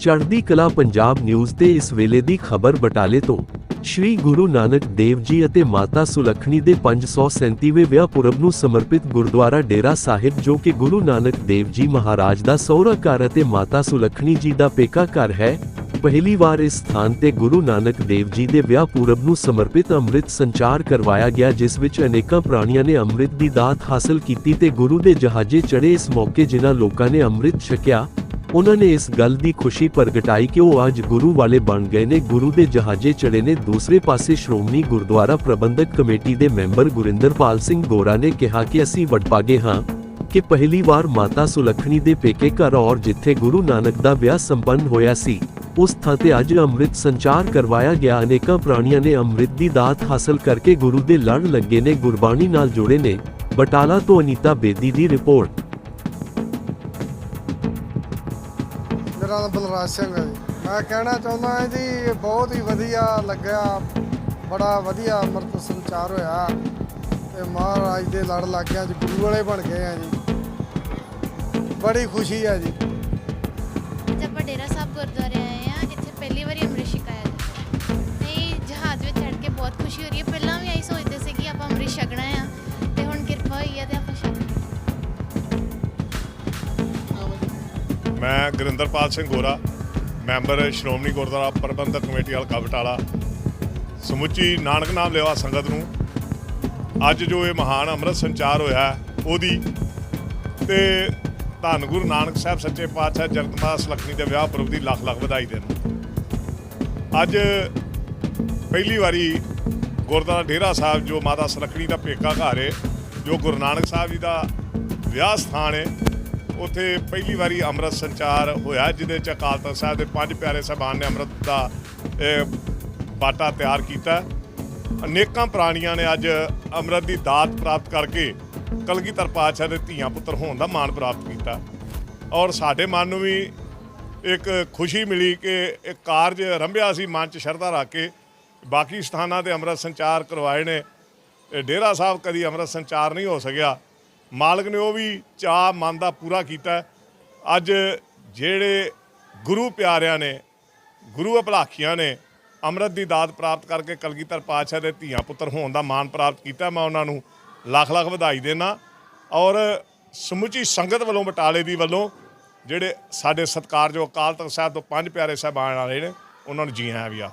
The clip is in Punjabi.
ਚੜ੍ਹਦੀ ਕਲਾ ਪੰਜਾਬ ਨਿਊਜ਼ ਤੇ ਇਸ ਵੇਲੇ ਦੀ ਖਬਰ ਬਟਾਲੇ ਤੋਂ। ਸ਼੍ਰੀ ਗੁਰੂ ਨਾਨਕ ਦੇਵ ਜੀ ਅਤੇ ਮਾਤਾ ਸੁਲੱਖਣੀ ਦੇ 537ਵੇਂ ਵਿਆਹ ਪੁਰਬ ਨੂੰ ਸਮਰਪਿਤ ਗੁਰਦੁਆਰਾ ਡੇਰਾ ਸਾਹਿਬ ਜੋ ਕਿ ਗੁਰੂ ਨਾਨਕ ਦੇਵ ਜੀ ਮਹਾਰਾਜ ਦਾ ਸਹੁਰਾ ਘਰ ਅਤੇ ਮਾਤਾ ਸੁਲੱਖਣੀ ਜੀ ਦਾ ਪੇਕਾ ਘਰ ਹੈ, ਪਹਿਲੀ ਵਾਰ ਇਸ ਸਥਾਨ ਤੇ ਗੁਰੂ ਨਾਨਕ ਦੇਵ ਜੀ ਦੇ ਵਿਆਹ ਪੁਰਬ ਨੂੰ ਸਮਰਪਿਤ ਅੰਮ੍ਰਿਤ ਸੰਚਾਰ ਕਰਵਾਇਆ ਗਿਆ ਜਿਸ ਵਿੱਚ ਅਨੇਕਾਂ ਪ੍ਰਾਣੀਆਂ ਨੇ ਅੰਮ੍ਰਿਤ ਦੀ ਦਾਤ ਹਾਸਲ ਕੀਤੀ ਤੇ ਗੁਰੂ ਦੇ ਜਹਾਜ਼ੇ ਚੜੇ ਇਸ ਮੌਕੇ ਜਿਨ੍ਹਾਂ ਲੋਕਾਂ ਨੇ ਅੰਮ੍ਰਿਤ ਛਕਿਆ। ਉਹਨਾਂ ਨੇ ਇਸ ਗੱਲ ਦੀ ਖੁਸ਼ੀ ਪ੍ਰਗਟਾਈ ਕਿ ਉਹ ਅੱਜ ਗੁਰੂ ਵਾਲੇ ਬਣ ਗਏ ਨੇ। ਗੁਰੂ ਦੇ ਜਹਾਜ਼ੇ ਚੜੇ ਨੇ। ਦੂਸਰੇ ਪਾਸੇ ਸ਼੍ਰੋਮਣੀ ਗੁਰਦੁਆਰਾ ਪ੍ਰਬੰਧਕ ਕਮੇਟੀ ਦੇ ਮੈਂਬਰ ਗੁਰਿੰਦਰਪਾਲ ਸਿੰਘ ਗੋਰਾ ਨੇ ਕਿਹਾ ਕਿ ਅਸੀਂ ਵਡਭਾਗੇ ਹਾਂ ਕਿ ਪਹਿਲੀ ਵਾਰ ਮਾਤਾ ਸੁਲੱਖਣੀ ਦੇ ਪੇਕੇ ਘਰ ਔਰ ਜਿੱਥੇ ਗੁਰੂ ਨਾਨਕ ਦਾ ਵਿਆਹ ਸੰਪੰਨ ਹੋਇਆ ਸੀ, ਉਸ ਥਾਂ ਤੇ ਅੱਜ ਅੰਮ੍ਰਿਤ ਸੰਚਾਰ ਕਰਵਾਇਆ ਗਿਆ। ਅਨੇਕਾਂ ਪ੍ਰਾਣੀਆਂ ਨੇ ਅੰਮ੍ਰਿਤ ਦੀ ਦਾਤ ਹਾਸਲ ਕਰਕੇ ਗੁਰੂ ਦੇ ਲੜ ਲੱਗੇ ਨੇ। ਗੁਰਬਾਣੀ ਨਾਲ ਜੁੜੇ ਨੇ। ਬਟਾਲਾ ਤੋਂ ਅਨੀਤਾ ਬੇਦੀ ਦੀ ਰਿਪੋਰਟ। ਮੇਰਾ ਨਾਮ ਬਲਰਾਜ ਸਿੰਘ ਹੈ ਜੀ। ਮੈਂ ਕਹਿਣਾ ਚਾਹੁੰਦਾ ਹਾਂ ਜੀ, ਬਹੁਤ ਹੀ ਵਧੀਆ ਲੱਗਿਆ, ਬੜਾ ਵਧੀਆ ਅੰਮ੍ਰਿਤ ਸੰਚਾਰ ਹੋਇਆ ਤੇ ਮਹਾਰਾਜ ਦੇ ਲੜ ਲੱਗ ਗਿਆ ਜੀ, ਗੁਰੂ ਵਾਲੇ ਬਣ ਗਏ ਆ ਜੀ। ਬੜੀ ਖੁਸ਼ੀ ਹੈ ਜੀ। ਅੱਜ ਡੇਰਾ ਸਾਹਿਬ ਗੁਰਦੁਆਰੇ ਮੈਂ ਗੁਰਿੰਦਰਪਾਲ ਸਿੰਘ ਗੋਰਾ, ਮੈਂਬਰ ਸ਼੍ਰੋਮਣੀ ਗੁਰਦੁਆਰਾ ਪ੍ਰਬੰਧਕ ਕਮੇਟੀ ਹਲਕਾ ਬਟਾਲਾ ਸਮੁੱਚੀ ਨਾਨਕ ਨਾਮ ਲੈਵਾ ਸੰਗਤ ਨੂੰ। ਅੱਜ ਜੋ ਇਹ ਮਹਾਨ ਅੰਮ੍ਰਿਤ ਸੰਚਾਰ ਹੋਇਆ ਉਹਦੀ ਤੇ ਧੰਨ ਗੁਰੂ ਨਾਨਕ ਸਾਹਿਬ ਸੱਚੇ ਪਾਤਸ਼ਾਹ ਜਗਤਮਾਤਾ ਸੁਲੱਖਣੀ ਦੇ ਵਿਆਹ ਪੁਰਬ ਦੀ ਲੱਖ ਲੱਖ ਵਧਾਈ ਦੇਣਾ। ਅੱਜ ਪਹਿਲੀ ਵਾਰੀ ਗੁਰਦੁਆਰਾ ਡੇਰਾ ਸਾਹਿਬ ਜੋ ਮਾਤਾ ਸੁਲੱਖਣੀ ਦਾ ਪੇਕਾ ਘਰ ਹੈ ਜੋ ਗੁਰੂ ਨਾਨਕ ਸਾਹਿਬ ਜੀ ਦਾ ਵਿਆਹ ਸਥਾਨ ਹੈ ਉੱਥੇ ਪਹਿਲੀ ਵਾਰੀ ਅੰਮ੍ਰਿਤ ਸੰਚਾਰ ਹੋਇਆ, ਜਿਹਦੇ ਚ ਅਕਾਲ ਤਖਤ ਸਾਹਿਬ ਦੇ ਪੰਜ ਪਿਆਰੇ ਸਾਹਿਬਾਨ ਨੇ ਅੰਮ੍ਰਿਤ ਦਾ ਬਾਟਾ ਤਿਆਰ ਕੀਤਾ। ਅਨੇਕਾਂ ਪ੍ਰਾਣੀਆਂ ਨੇ ਅੱਜ ਅੰਮ੍ਰਿਤ ਦੀ ਦਾਤ ਪ੍ਰਾਪਤ ਕਰਕੇ ਕਲਗੀਧਰ ਪਾਤਸ਼ਾਹ ਦੇ ਧੀਆਂ ਪੁੱਤਰ ਹੋਣ ਦਾ ਮਾਣ ਪ੍ਰਾਪਤ ਕੀਤਾ। ਔਰ ਸਾਡੇ ਮਨ ਨੂੰ ਵੀ ਇੱਕ ਖੁਸ਼ੀ ਮਿਲੀ ਕਿ ਇਹ ਕਾਰਜ ਰੰਭਿਆ ਸੀ, ਮਨ 'ਚ ਸ਼ਰਧਾ ਰੱਖ ਕੇ। ਬਾਕੀ ਸਥਾਨਾਂ ਤੇ ਅੰਮ੍ਰਿਤ ਸੰਚਾਰ ਕਰਵਾਏ ਨੇ। ਇਹ ਡੇਰਾ ਸਾਹਿਬ ਕਦੀ ਅੰਮ੍ਰਿਤ ਸੰਚਾਰ ਨਹੀਂ ਹੋ ਸਕਿਆ। ਮਾਲਕ ਨੇ ਉਹ ਵੀ ਚਾਹ ਮਨ ਦਾ ਪੂਰਾ ਕੀਤਾ। ਅੱਜ ਜਿਹੜੇ ਗੁਰੂ ਪਿਆਰਿਆਂ ਨੇ, ਗੁਰੂ ਅਭਲਾਖੀਆਂ ਨੇ ਅੰਮ੍ਰਿਤ ਦੀ ਦਾਤ ਪ੍ਰਾਪਤ ਕਰਕੇ ਕਲਗੀਧਰ ਪਾਤਸ਼ਾਹ ਦੇ ਧੀਆਂ ਪੁੱਤਰ ਹੋਣ ਦਾ ਮਾਣ ਪ੍ਰਾਪਤ ਕੀਤਾ, ਮੈਂ ਉਹਨਾਂ ਨੂੰ ਲੱਖ ਲੱਖ ਵਧਾਈ ਦੇਣਾ ਔਰ ਸਮੁੱਚੀ ਸੰਗਤ ਵੱਲੋਂ, ਬਟਾਲੇ ਦੀ ਵੱਲੋਂ ਜਿਹੜੇ ਸਾਡੇ ਸਤਿਕਾਰਯੋਗ ਅਕਾਲ ਤਖਤ ਸਾਹਿਬ ਤੋਂ ਪੰਜ ਪਿਆਰੇ ਸਾਹਿਬਾਨ ਆਏ ਨੇ, ਉਹਨਾਂ ਨੂੰ ਜੀ ਆਇਆਂ ਵੀ ਆ।